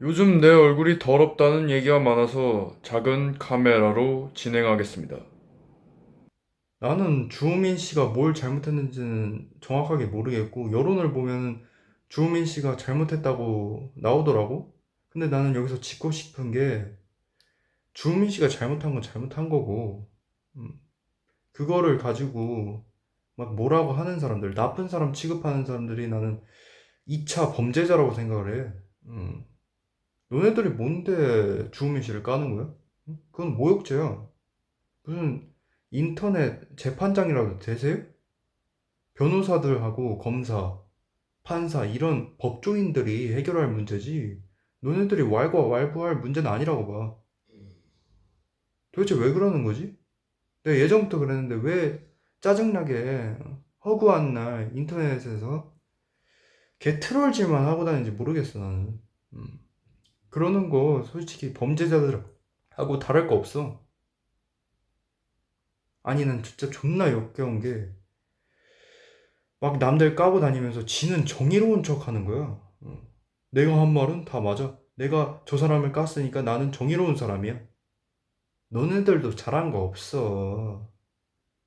요즘 내 얼굴이 더럽다는 얘기가 많아서 작은 카메라로 진행하겠습니다. 나는 주호민 씨가 뭘 잘못했는지는 정확하게 모르겠고, 여론을 보면 주호민 씨가 잘못했다고 나오더라고? 근데 나는 여기서 짚고 싶은 게, 주호민 씨가 잘못한 건 잘못한 거고, 음, 그거를 가지고 막 뭐라고 하는 사람들, 나쁜 사람 취급하는 사람들이 나는 2차 범죄자라고 생각을 해. 음. 너네들이 뭔데 주호민 씨를 까는 거야? 응? 그건 모욕죄야. 무슨 인터넷 재판장이라도 되세요? 변호사들하고 검사, 판사 이런 법조인들이 해결할 문제지. 너네들이 왈가왈부할 문제는 아니라고 봐. 도대체 왜 그러는 거지? 내가 예전부터 그랬는데 왜 짜증나게 허구한 날 인터넷에서 개 트롤질만 하고 다니는지 모르겠어 나는. 음. 그러는 거 솔직히 범죄자들하고 다를 거 없어. 아니 난 진짜 존나 역겨운 게 막 남들 까고 다니면서 지는 정의로운 척 하는 거야. 어. 내가 한 말은 다 맞아. 내가 저 사람을 깠으니까 나는 정의로운 사람이야. 너네들도 잘한 거 없어.